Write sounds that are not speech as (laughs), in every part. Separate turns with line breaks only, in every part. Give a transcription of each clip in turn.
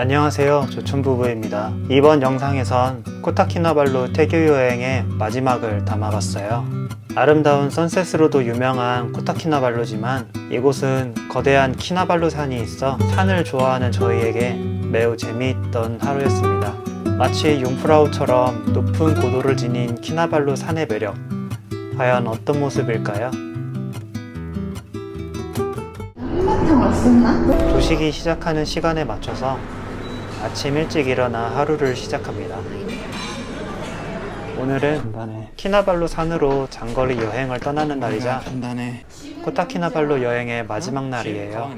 안녕하세요. 조촌부부입니다. 이번 영상에선 코타키나발루 태교 여행의 마지막을 담아봤어요. 아름다운 선셋으로도 유명한 코타키나발루지만 이곳은 거대한 키나발루 산이 있어 산을 좋아하는 저희에게 매우 재미있던 하루였습니다. 마치 융프라우처럼 높은 고도를 지닌 키나발루 산의 매력. 과연 어떤 모습일까요? 조식이 시작하는 시간에 맞춰서 아침 일찍 일어나 하루를 시작합니다. 오늘은 키나발루 산으로 장거리 여행을 떠나는 날이자
간단해.
코타키나발루 여행의 마지막 날이에요.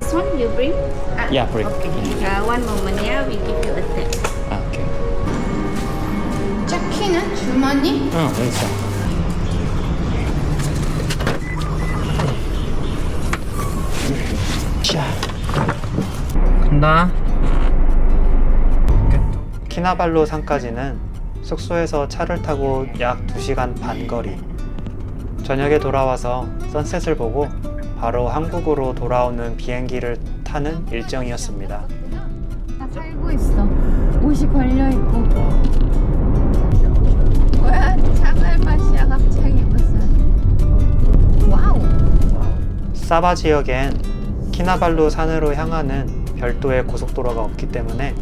This one you bring? Ah,
Yeah, bring.
Okay. Uh, one moment, yeah. We give you a tip.
아, 오케이.
차키는 주머니?
응, 여기 있어. 자. 간다.
키나발루 산까지는 숙소에서 차를 타고 약 2시간 반 거리. 저녁에 돌아와서 선셋을 보고 바로 한국으로 돌아오는 비행기를 타는 일정이었습니다.
다 살고 있어. 옷이 걸려 있고. 뭐야? 차갈 맛이야 갑자기 무슨? 와우.
사바 지역엔 키나발루 산으로 향하는 별도의 고속도로가 없기 때문에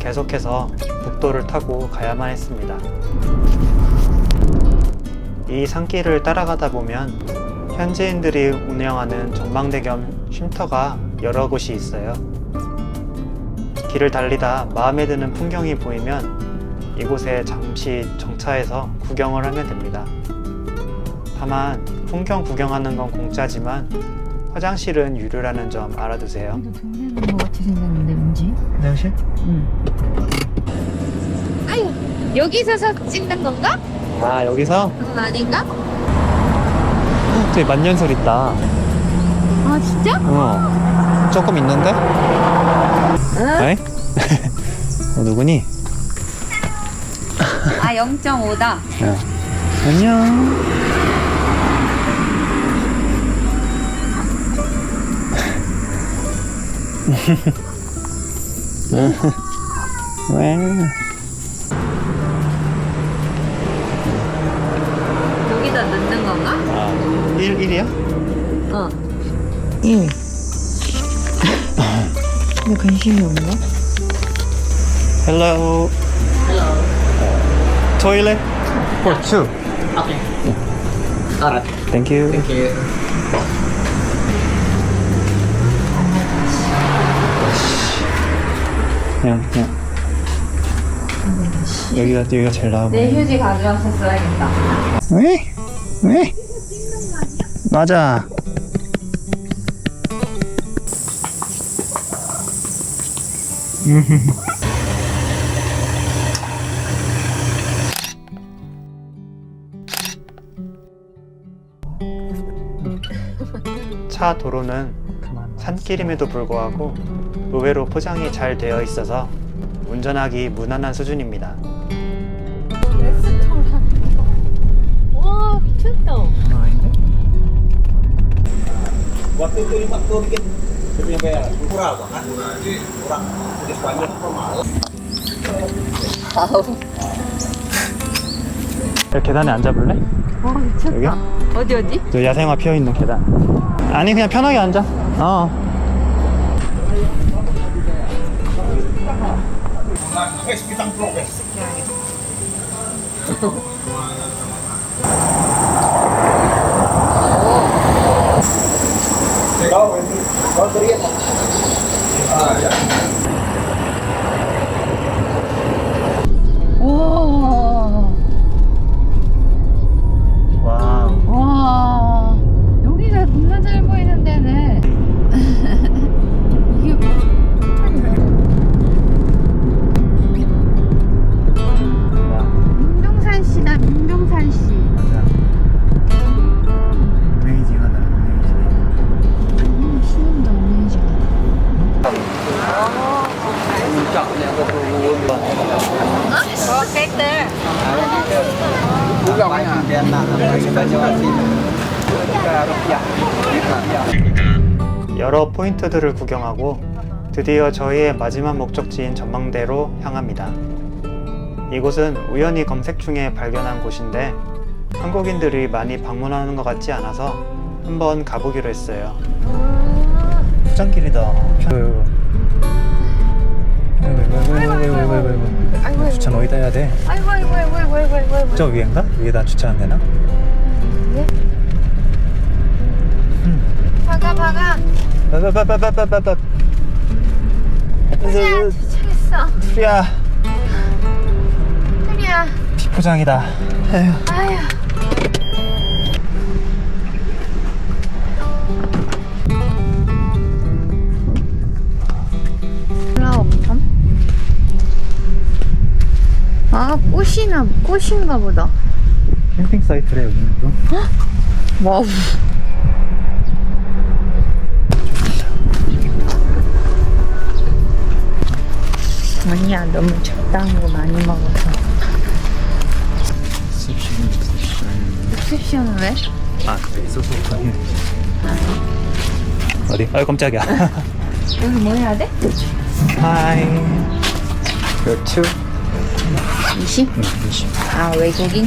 계속해서 북도를 타고 가야만 했습니다. 이 산길을 따라가다 보면 현지인들이 운영하는 전망대 겸 쉼터가 여러 곳이 있어요. 길을 달리다 마음에 드는 풍경이 보이면 이곳에 잠시 정차해서 구경을 하면 됩니다. 다만 풍경 구경하는 건 공짜지만 화장실은 유료라는 점 알아두세요.
같이 생겼는데 왠지?
화장실?
아유 여기서 사 찍는 건가?
아 여기서
그건 아닌가?
저기 만년설 있다.
아 진짜?
어. 조금 있는데? 왜? (laughs) 어, 누구니?
아 0.5다.
야. 안녕. 왜?
여기다 넣는 건가?
아, 1, 1이야?
어.
근데 관심이 없나?
Hello. Toilet for two.
Okay. Alright.
Thank you.
Thank you.
그냥 그냥. 여기가 여기가 제일 나아.
내 휴지 가져와서 써야겠다.
왜? 왜? 맞아. (laughs) 차 도로는 산길임에도 불구하고 의외로 포장이 잘 되어 있어서 운전하기 무난한 수준입니다.
와 미쳤다.
Waktu itu bikin kurang kurang jadi normal
여기 계단에 앉아볼래?
와 미쳤다.
여기야?
어디 어디?
저 야생화 피어 있는 계단. 아니 그냥 편하게 앉아. 어.
guys kita pro guys Kau kau teriak
와.
여러 포인트들을 구경하고 드디어 저희의 마지막 목적지인 전망대로 향합니다. 이곳은 우연히 검색 중에 발견한 곳인데 한국인들이 많이 방문하는 것 같지 않아서 한번 가보기로 했어요.
포장길이다. 아이고, 아이고, 아이고, 아이고, 아이고, 아이고.
아이고
주차는 어디다 해야 돼?
아이고 아이고 아이고 아이고 아이고 아이고 아이고
저 위인가? 위에다 주차하면 되나?
박아 박아
빠빠빠빠빠빠빠.
그냥 도착했어
야
그냥
비포장이다. 에휴.
아휴 플라워팜? 아 꽃이나 꽃인가 보다
캠핑 사이트래 여기는 또. (gasps)
와우 아니야 너무 적당한 거 많이 먹어서 립셉션은 왜?
아 그래 있어서. 어디? 아유 깜짝이야. (laughs)
여기 뭐 해야 돼?
하이. You're two.
20? 아 외국인?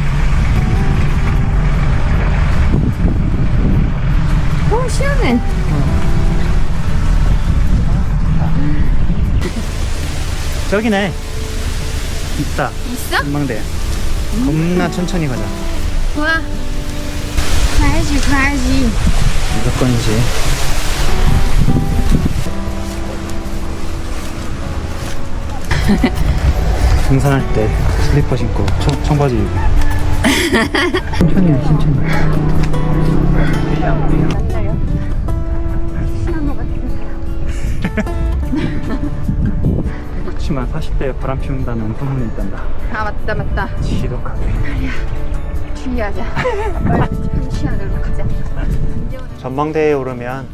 저기네. 있다.
있어?
전망대. 겁나 천천히 가자.
좋아 가야지 가야지
무조건이지. (laughs) 등산할 때 슬리퍼 신고 청, 청바지 입고. 천천히 해, 천천히. 그렇지만 40대에 바람 피운다는 소문이 있단다.
아 맞다 맞다
지독하게.
주의하자 빨리 시간으로 가자
전망대에 오르면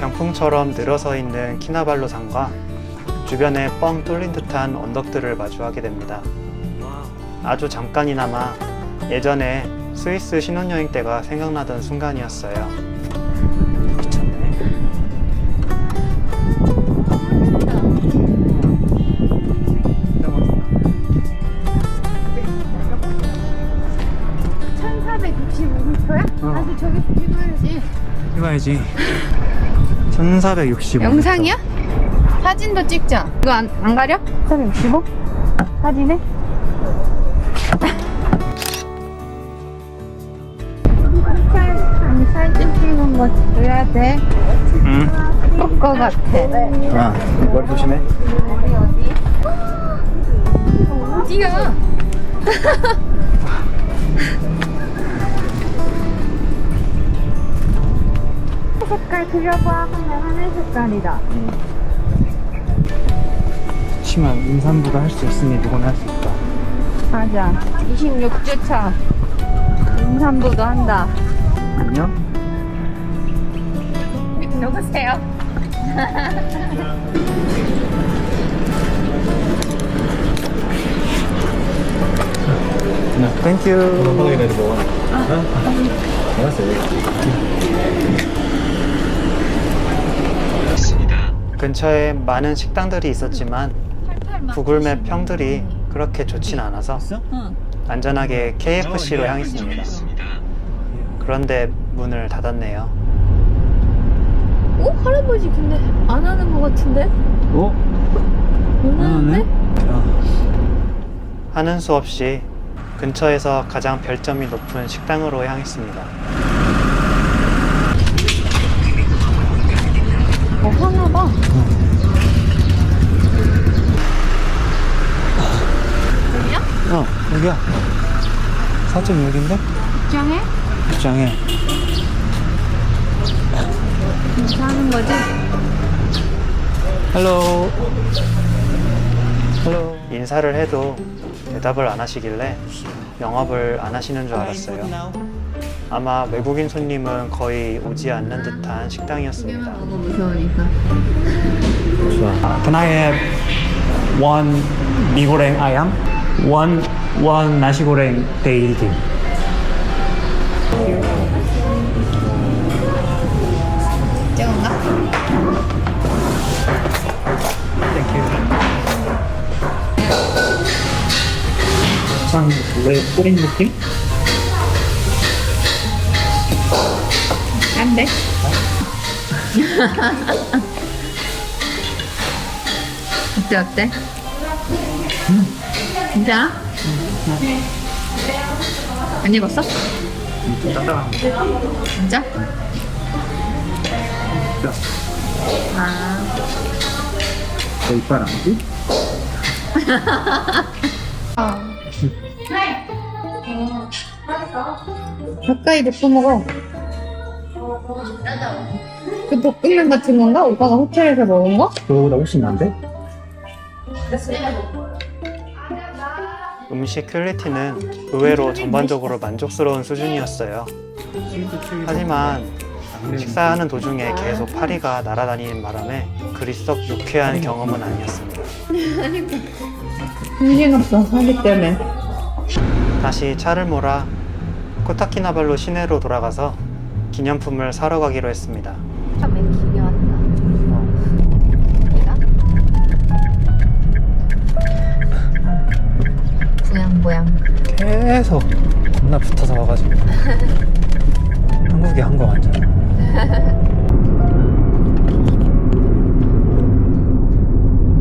병풍처럼 늘어서 있는 키나발루 산과 주변에 뻥 뚫린 듯한 언덕들을 마주하게 됩니다. 아주 잠깐이나마 예전에 스위스 신혼여행 때가 생각나던 순간이었어요.
해봐야지. 1465.
영상이야? 사진도 찍자 이거 안, 안 가려? 1465? 사진에? 아니 사진 찍은 거 줘야 돼
응.
그거 같아
아, 머리 조심해.
어디야? (laughs) 색깔 그려봐. 하면 하늘 색깔이다.
그렇지만 임산부가 할 수 있으니 누구나 할 수 있다.
맞아. 26주차. 임산부도 한다.
안녕?
누구세요?
네, 땡큐.
근처에 많은 식당들이 있었지만 구글맵 평들이 그렇게 좋진 않아서 안전하게 KFC로 향했습니다. 그런데 문을 닫았네요.
어? 할아버지 근데 안 하는 것 같은데?
어?
안 하는데?
하는 수 없이 근처에서 가장 별점이 높은 식당으로 향했습니다.
어하나 봐 여기야?
어, 여기야. 4.6인데?
입장해?
입장해.
괜찮은 거지?
헬로. 헬로.
인사를 해도 대답을 안 하시길래 영업을 안 하시는 줄 알았어요. 아마 외국인 손님은 거의 오지 않는 듯한 식당이었습니다.
너무 무서우니까.
Can I have one 미고랭 ayam? One one 나시고랭 you. 왜 뿌린 느낌?
안 돼. (laughs) 어때 어때? 진짜? 안 익었어?
좀 딱딱한 거.
진짜? 아,
너 이빨 안 지?
가까이 놓고 먹어. 그 볶음면 같은 건가? 오빠가 호텔에서 먹은 거?
그거보다 훨씬 나은데?
음식 퀄리티는 의외로 전반적으로 만족스러운 수준이었어요. 하지만 식사하는 도중에 계속 파리가 날아다니는 바람에 그리 썩 유쾌한 경험은 아니었습니다.
정신없어, 사기 때문에.
다시 차를 몰아 코타키나발루 시내로 돌아가서 기념품을 사러 가기로 했습니다.
보양.
계속 겁나 붙어서 와가지고 (laughs) 한국에 한거 완전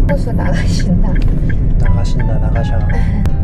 호수 나가신다.
나가신다 나가셔 (laughs)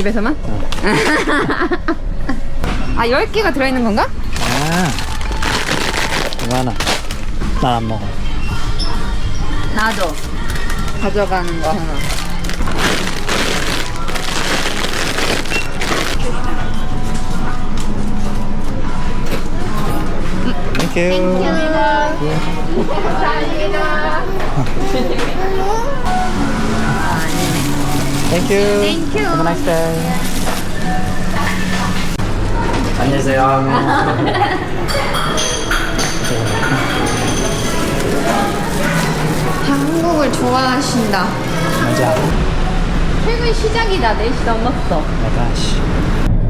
집에서만? (laughs) 아, 10개가 들어있는 건가?
아, 이거 하나. 난 안 먹어.
나도. 가져가는 거 하나.
땡큐. (laughs)
감사합니다. (laughs)
땡큐.
땡큐.
Have a nice day. (laughs)
한국을 좋아하신다.
맞아.
퇴근 시작이다. 4시 넘었어.
맞아. 씨.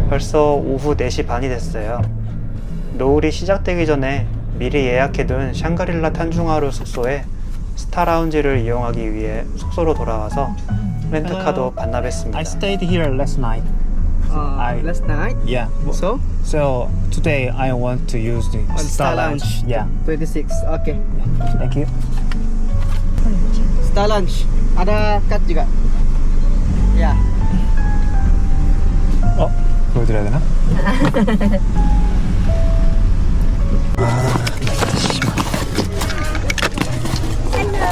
벌써 오후 4시 반이 됐어요. 노을이 시작되기 전에 미리 예약해둔 샹그릴라 탄중하루 숙소에 스타 라운지를 이용하기 위해 숙소로 돌아와서 렌트카도 반납했습니다.
I stayed here last night
Uh,
I-
last night.
Yeah
So
So today I want to use the
On
Star
Star
Lounge
Lounge.
Yeah
26. Okay.
Thank you
Star Lunch. Ada card juga. Ya.
어? 보여드려야 되나? (laughs)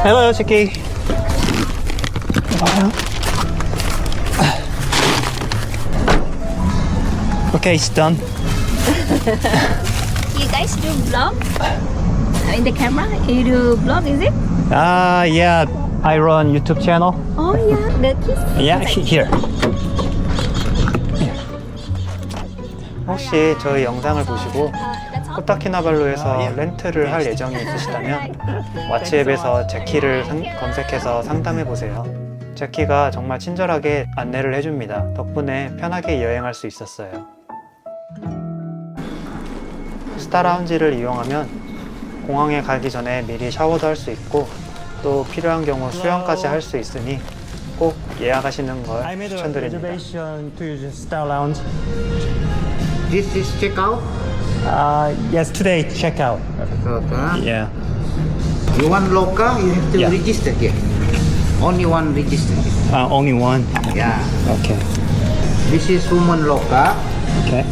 Hello, Chicky. It's done.
You guys do vlog? in the camera? You do blog, is it?
Ah, yeah. I run YouTube channel.
Oh yeah, the kids.
Yeah, he- here.
혹시 저희 영상을 보시고. 코타키나발루에서 렌트를 할 예정이 있으시다면 왓츠앱에서 제키를 상- 검색해서 상담해 보세요. 제키가 정말 친절하게 안내를 해줍니다. 덕분에 편하게 여행할 수 있었어요. 스타라운지를 이용하면 공항에 가기 전에 미리 샤워도 할 수 있고 또 필요한 경우 수영까지 할 수 있으니 꼭 예약하시는 걸
I made a
추천드립니다.
reservation to use Star Lounge.
This is check out.
Uh, yes, today checkout. Yeah.
You want local, you have to
Yeah.
register here. Only one register here.
Uh, only one.
Yeah.
Okay.
This is woman local.
Okay.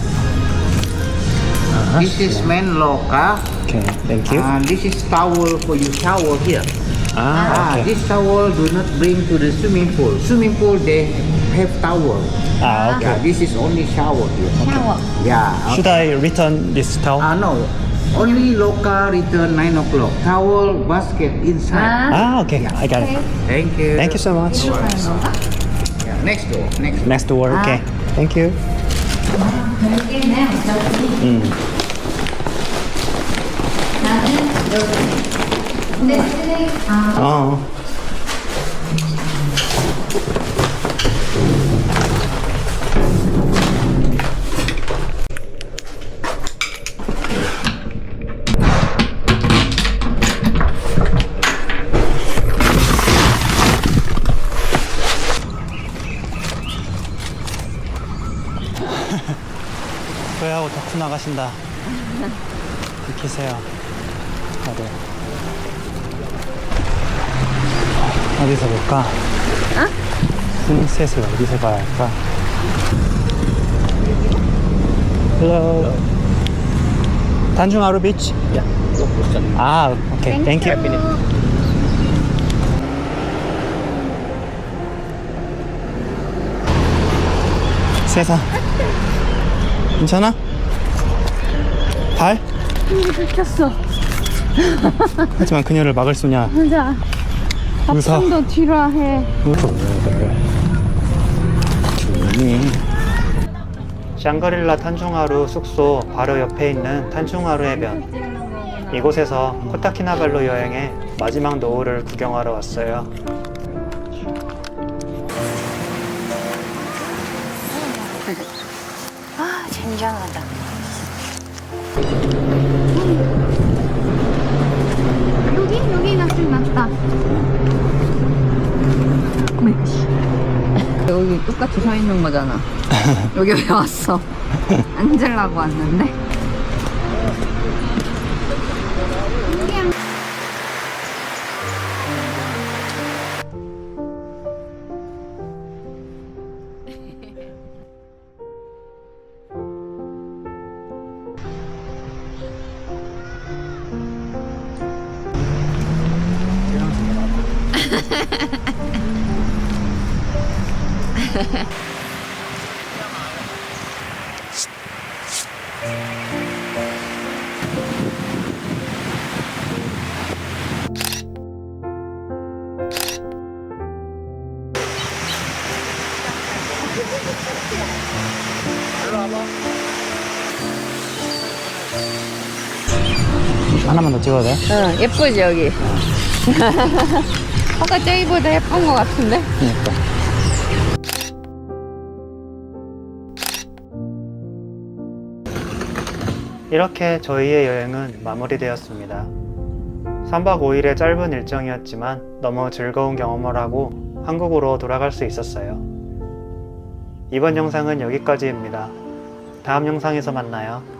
This is man local.
Okay. Thank you.
And this is towel for you shower here.
ah,
Ah,
okay.
this towel do not bring to the swimming pool. Swimming pool they have towel.
Ah, okay.
Yeah, this is only shower here.
Shower.
Yeah.
Should I return this towel?
Ah no, only local return nine o'clock. Towel basket inside.
ah, okay. Yeah. I got it.
Thank you.
Thank you so much.
Yeah, next door. Next. door.
Next door. Okay. Thank you. ねお上手に、うん、な
る上手にでそれであ
あ 후 나가신다. 비키세요. 다들. 어디서 볼까? sunset을 어디서 봐야 할까? Hello. 단중하루 비치? 아, 오케이. 땡큐. 세상. 괜찮아? 발?
켰어.
하지만 그녀를 막을 수냐?
혼자.
의사.
더 뒤로 해.
샹그릴라 탄중하루 숙소 바로 옆에 있는 탄중하루 해변. 이곳에서 코타키나발루 여행의 마지막 노을을 구경하러 왔어요.
아, 젠장하다.
여기? 여기가 좀 낫다. 여기 똑같이 서 있는 거잖아. (laughs) 여기 왜 왔어? (laughs) 앉으려고 왔는데?
하나만 더 찍어도 돼?
응, 예쁘지, 여기? (laughs) 아까 저기보다 예쁜 거 같은데?
그니까.
이렇게 저희의 여행은 마무리되었습니다. 3박 5일의 짧은 일정이었지만 너무 즐거운 경험을 하고 한국으로 돌아갈 수 있었어요. 이번 영상은 여기까지입니다. 다음 영상에서 만나요.